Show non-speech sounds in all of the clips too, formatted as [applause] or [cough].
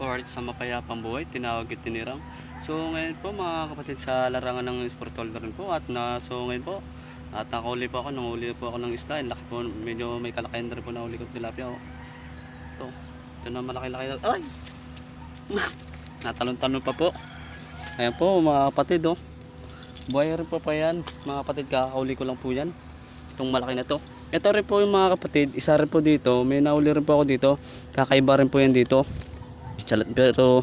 or sa mapayapang buhay, tinawag at tinirang. So ngayon po mga kapatid sa larangan ng sport holder po at na so ngayon po at nakahuli po ako, nanguli po ako ng isda. Laki po, medyo may kalakihan na rin po nahuli ko tilapia. Oh. Ito, ito na malaki-laki na. Ay! [laughs] Natalon-talon pa po. Ayan po mga kapatid oh. Buhay rin po pa yan. Mga kapatid, kakahuli ko lang po yan. Itong malaki na to. Ito rin po yung mga kapatid, isa rin po dito. May nahuli rin po ako dito. Kakaiba rin po yan dito. Chalat, pero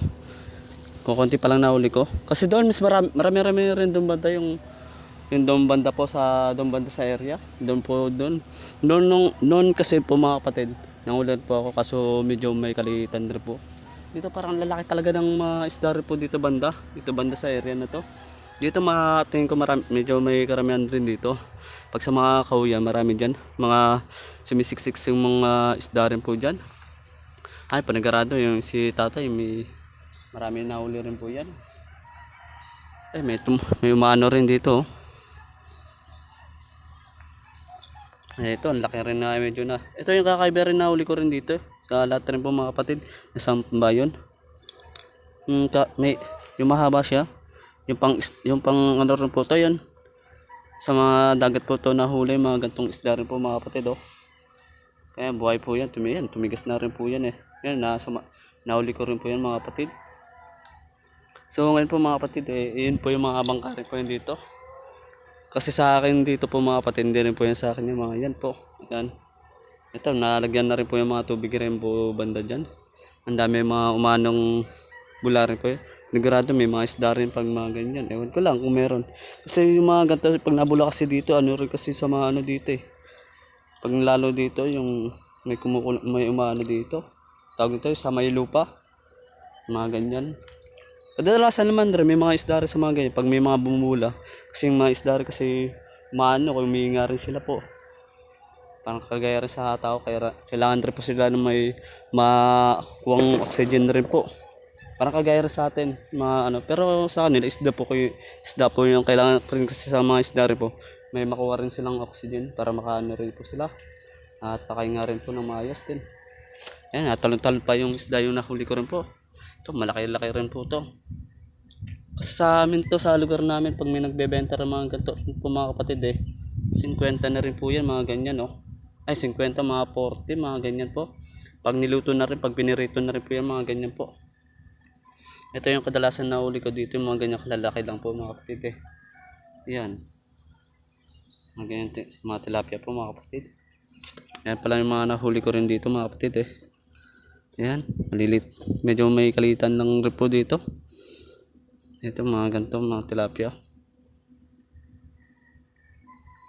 kukunti pa lang nahuli ko. Kasi doon, mas marami, marami-rami rin doon banda yung yung doon banda po sa doon banda sa area. Doon po doon. Noon nung noon kasi po mga kapatid, nangulan po ako kaso medyo may kalitan rin po. Dito parang lalaki talaga ng mga isda rin po dito banda. Dito banda sa area na to. Dito mga tingin ko marami, medyo may karamihan rin dito. Pag sa mga kauya, marami dyan. Mga sumisiksik yung mga isda rin po dyan. Ay, panagarado yung si tatay, may marami na uli rin po yan. Eh, may, tum- may umano rin dito. oh. Eh, ito, ang laki rin na medyo na. Ito yung kakaiba rin na uli ko rin dito. eh. Sa lahat rin po mga kapatid. Nasa bayon. Hmm, ka, may, yung mahaba siya. Yung pang, yung pang ano rin po to yan. Sa mga dagat po to nahuli, mga gantong isda rin po mga kapatid oh. Kaya buhay po yan, tumi yan, tumigas na rin po yan eh. Yan, nasa, ma- nahuli ko rin po yan mga kapatid. So ngayon po mga kapatid, eh, yun po yung mga bangka rin po yan dito. Kasi sa akin dito po mga kapatid, hindi rin po yan sa akin yung mga yan po. Yan. Ito, nalagyan na rin po yung mga tubig rin po banda dyan. Ang dami mga umanong bula rin po yun. Nigurado may mga isda rin pag mga ganyan. Ewan ko lang kung meron. Kasi yung mga ganito, pag nabula kasi dito, ano rin kasi sa mga ano dito eh. Pag lalo dito, yung may kumukul may umano dito. Tawag ito, sa may lupa. Mga ganyan. Kadalasan naman rin, may mga isda rin sa mga ganyan. Pag may mga bumula. Kasi yung mga isda rin kasi maano, kung humihinga rin sila po. Parang kagaya rin sa tao, kaya kailangan rin po sila ng may makuwang oxygen rin po. Parang kagaya rin sa atin, mga ano. Pero sa kanila, isda po kayo, isda po yung kailangan rin kasi sa mga isda rin po. May makuha rin silang oxygen para makaano rin po sila. At pakain nga rin po ng maayos din. Ayan, talon-talon pa yung isda yung nahuli ko rin po. Ito, malaki-laki rin po to. Kasi sa amin to, sa lugar namin, pag may nagbebenta ng mga ganito, po mga kapatid eh, 50 na rin po yan, mga ganyan, oh. Ay, 50, mga 40, mga ganyan po. Pag niluto na rin, pag pinirito na rin po yan, mga ganyan po. Ito yung kadalasan na uli ko dito, yung mga ganyan kalalaki lang po, mga kapatid eh. Yan. Mga ganyan, mga tilapia po, mga kapatid. Yan pala yung mga nahuli ko rin dito, mga kapatid eh. Yan, malilit. Medyo may kalitan ng rin po dito. Ito mga ganito, mga tilapia.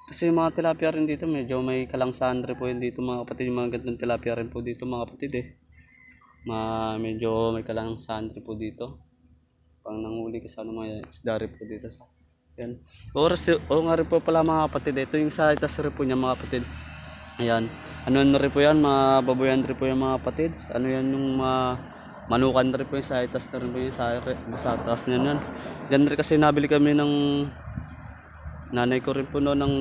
Kasi yung mga tilapia rin dito, medyo may kalangsahan rin po yun dito mga kapatid. Yung mga gantong tilapia rin po dito mga kapatid eh. Ma, medyo may kalangsahan rin po dito. Pang nanguli kasi ano mga isda rin po dito sa yan. Oras, o nga rin po pala mga kapatid. Ito yung sa itas rin po niya mga kapatid. Ayan. Ano na rin po yan, mga rin po yung mga kapatid. Ano yan yung mga manukan na rin po yung sa itas na rin po yung sa, sa taas na yan. Diyan rin kasi nabili kami ng nanay ko rin po no ng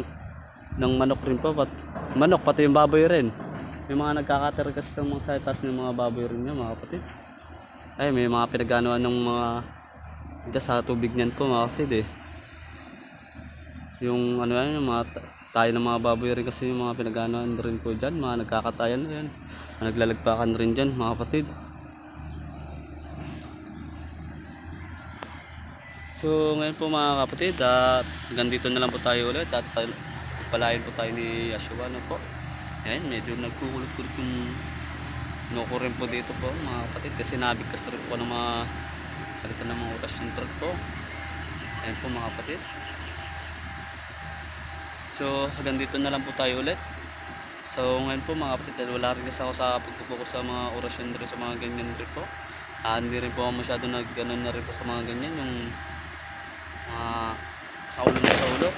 ng manok rin po pat manok pati yung baboy rin may mga nagkakater kasi ng mga sa taas ng mga baboy rin niya mga kapatid ay may mga pinaganoan ng mga dyan sa tubig niyan po mga kapatid eh yung ano yan yung mga tayo ng mga baboy rin kasi yung mga pinaganoan rin po dyan mga nagkakatayan rin mga naglalagpakan rin dyan mga kapatid So ngayon po mga kapatid, at hanggang dito na lang po tayo ulit at pal- palayan po tayo ni Yashua ano po. Ayan, medyo nagkukulot-kulot yung nuko rin po dito po mga kapatid kasi nabigkas rin po ng mga salita ng mga oras yung truck po. Ayan po mga kapatid. So hanggang dito na lang po tayo ulit. So ngayon po mga kapatid, wala rin kasi ako sa pagpupo ko sa mga orasyon rin sa mga ganyan rin po. Ah, hindi rin po ako masyado nag ganun na rin po sa mga ganyan yung mga sa ulo na sa ulo.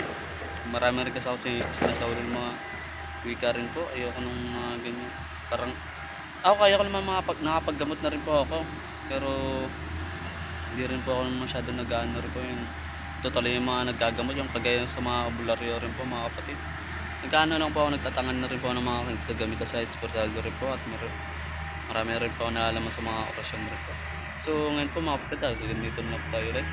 Marami rin kasi ako sa sa ulo ng mga wika rin po. Ayoko nung mga ganyan. Parang ako kaya ko naman mga pag, nakapaggamot na rin po ako. Pero hindi rin po ako masyado nag-ano rin po yung totally yung mga naggagamot yung kagaya sa mga albularyo rin po mga kapatid. Nagkano lang po ako nagtatangan na rin po ng mga kagamit sa sportaldo rin po at meron Marami rin po ako naalaman sa mga operasyon rin po. So ngayon po mga kapatid, ah, ganito na po tayo ulit.